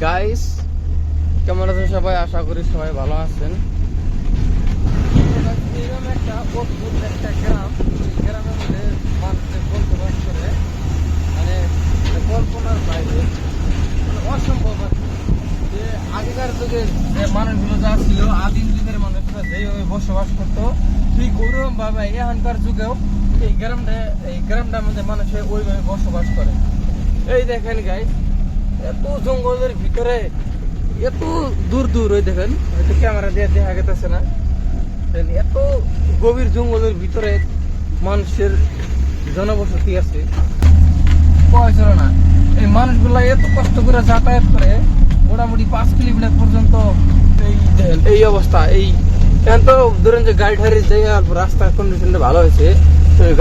Guys কেমন আছেন সবাই? আশা করি সবাই ভালো আছেন। একটা গ্রামের মধ্যে মানে বাইরে। মানে অসম্ভব যে আগেকার যে আদিম যুগের মানুষরা যেভাবে বসবাস করতো যুগেও এই গ্রামটা, এই মধ্যে ওইভাবে বসবাস করে। এই দেখেন গাইস এত জঙ্গলের ভিতরে, এত দূর দূর, ওই দেখেন, হয়তো ক্যামেরা দিয়ে দেখা গেতেছে না। এত গভীর জঙ্গলের ভিতরে মানুষের জনবসতি আছে। কয়েছিল না। এই মানুষগুলা এত কষ্ট করে যাতায়াত করে, মোটামুটি পাঁচ কিলোমিটার পর্যন্ত এই এই অবস্থা, এই এখন তো ধরেন যে গাড়ি ঠাড়ি অল্প রাস্তার কন্ডিশনটা ভালো হয়েছে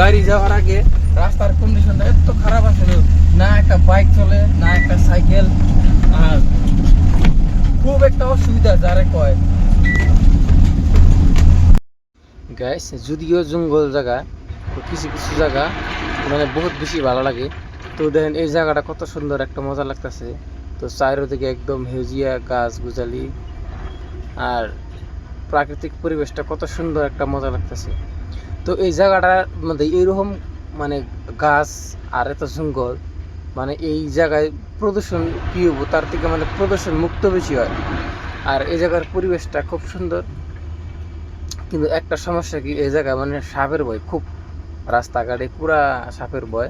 গাড়ি যাওয়ার আগে রাস্তার কন্ডিশনটা এত খারাপ আছে না একটা বাইক চলে, না একটা সাইকেল আর খুব একটা অসুবিধা গাইস যদিও জঙ্গল জায়গা কিছু কিছু জায়গা মানে বহুত বেশি ভালো লাগে। তো দেখেন, এই জায়গাটা কত সুন্দর একটা মজা লাগতেছে। তো চারিদিকে একদম হেজিয়া গাছ গুজালি আর প্রাকৃতিক পরিবেশটা কত সুন্দর একটা মজা লাগতেছে। তো এই জায়গাটার মধ্যে এইরকম মানে গাছ আর এত জঙ্গল মানে এই জায়গায় প্রদূষণ কি হব? তার থেকে মানে প্রদূষণ মুক্ত বেশি হয়। আর এই জায়গার পরিবেশটা খুব সুন্দর। কিন্তু একটা সমস্যা কি, এই জায়গা মানে সাপের ভয়, খুব রাস্তাঘাটে পুরা সাপের ভয়।